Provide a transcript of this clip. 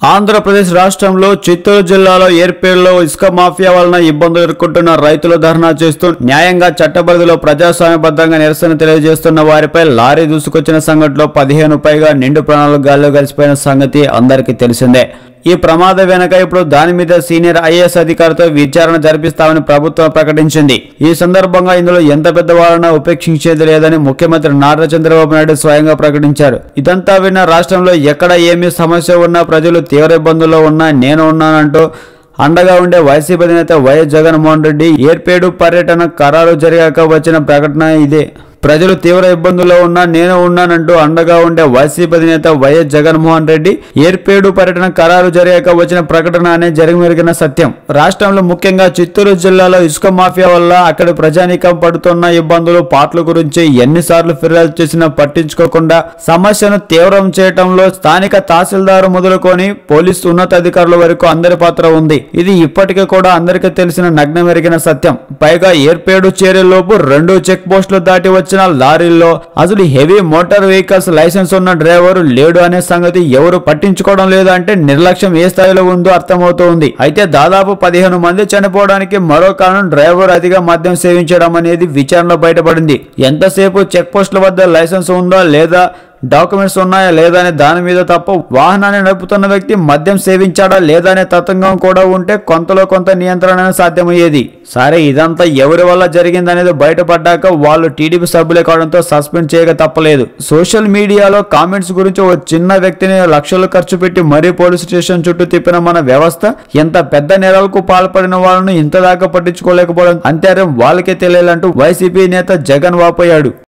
ఆంధ్రప్రదేశ్ రాష్ట్రంలో చిత్తూరు జిల్లాలో ఏర్పేరులో ఇసుక మాఫియా వలన ఇబ్బందులు ఎదుర్కొంటున్న రైతులు ధర్నా చేస్తూ న్యాయంగా చట్టబరిధిలో ప్రజాస్వామ్యబద్ధంగా నిరసన తెలియజేస్తున్న వారిపై లారీ దూసుకొచ్చిన సంఘటనలో పదిహేను పైగా నిండు ప్రాణాలు గాల్లో కలిసిపోయిన సంగతి అందరికీ తెలిసిందే. ఈ ప్రమాదం వెనక ఇప్పుడు దాని మీద సీనియర్ ఐఏఎస్ అధికారితో విచారణ జరిపిస్తామని ప్రభుత్వం ప్రకటించింది. ఈ సందర్భంగా ఇందులో ఎంత పెద్దవాళ్ళన్నా ఉపేక్షించేది లేదని ముఖ్యమంత్రి నారా చంద్రబాబు నాయుడు స్వయంగా ప్రకటించారు. ఇదంతా విన్న రాష్ట్రంలో ఎక్కడ ఏమి సమస్య ఉన్నా ప్రజలు తీవ్ర ఇబ్బందుల్లో ఉన్నా నేను ఉన్నానంటూ అండగా ఉండే వైసీపీ నేత వైఎస్ జగన్మోహన్ రెడ్డి ఏర్పేడు పర్యటన ఖరారు జరిగాక వచ్చిన ప్రకటన ఇదే. ప్రజలు తీవ్ర ఇబ్బందుల్లో ఉన్నా నేను ఉన్నానంటూ అండగా ఉండే వైసీపీ అధినేత వైఎస్ జగన్మోహన్ రెడ్డి ఏర్పేడు పర్యటన ఖరారు జరిగాక వచ్చిన ప్రకటన అనే జరిగిమెరిగిన సత్యం. రాష్ట్రంలో ముఖ్యంగా చిత్తూరు జిల్లాలో ఇసుక మాఫియా వల్ల అక్కడి ప్రజానీకం పడుతున్న ఇబ్బందులు పాటల గురించి ఎన్నిసార్లు ఫిర్యాదు చేసినా పట్టించుకోకుండా సమస్యను తీవ్రం చేయటంలో స్థానిక తహసీల్దారు మొదలుకొని పోలీసు ఉన్నతాధికారుల వరకు అందరి పాత్ర ఉంది. ఇది ఇప్పటికీ కూడా అందరికీ తెలిసిన నగ్నమెరిగిన సత్యం. పైగా ఏర్పేడు చేరేలోపు రెండు చెక్ పోస్టులు దాటి వచ్చిన లారీల్లో అసలు హెవీ మోటార్ వెహికల్స్ లైసెన్స్ ఉన్న డ్రైవర్ లేడు అనే సంగతి ఎవరు పట్టించుకోవడం లేదు అంటే నిర్లక్ష్యం ఏ స్థాయిలో ఉందో అర్థమవుతోంది. అయితే దాదాపు పదిహేను మంది చనిపోవడానికి మరో కారణం డ్రైవర్ అతిగా మద్యం సేవించడం అనేది విచారణలో బయటపడింది. ఎంతసేపు చెక్ పోస్టుల వద్ద లైసెన్స్ ఉందా లేదా డాక్యుమెంట్స్ ఉన్నాయా లేదా అనే దాని మీద తప్ప వాహనాన్ని నడుపుతున్న వ్యక్తి మద్యం సేవించాడా లేదా అనే తతంగం కూడా ఉంటే కొంతలో కొంత నియంత్రణ సాధ్యమయ్యేది. సరే ఇదంతా ఎవరి వల్ల జరిగిందనేది బయటపడ్డాక వాళ్ళు టీడీపీ సభ్యులే కావడంతో సస్పెండ్ చేయక తప్పలేదు. సోషల్ మీడియాలో కామెంట్స్ గురించి ఓ చిన్న వ్యక్తిని లక్షలు ఖర్చు పెట్టి మరీ పోలీస్ స్టేషన్ చుట్టూ తిప్పిన మన వ్యవస్థ ఎంత పెద్ద నేరాలకు పాల్పడిన వాళ్ళను ఇంతదాకా పట్టించుకోలేకపోవడం అంతేరం వాళ్ళకే తెలియాలంటూ వైసీపీ నేత జగన్ వాపోయాడు.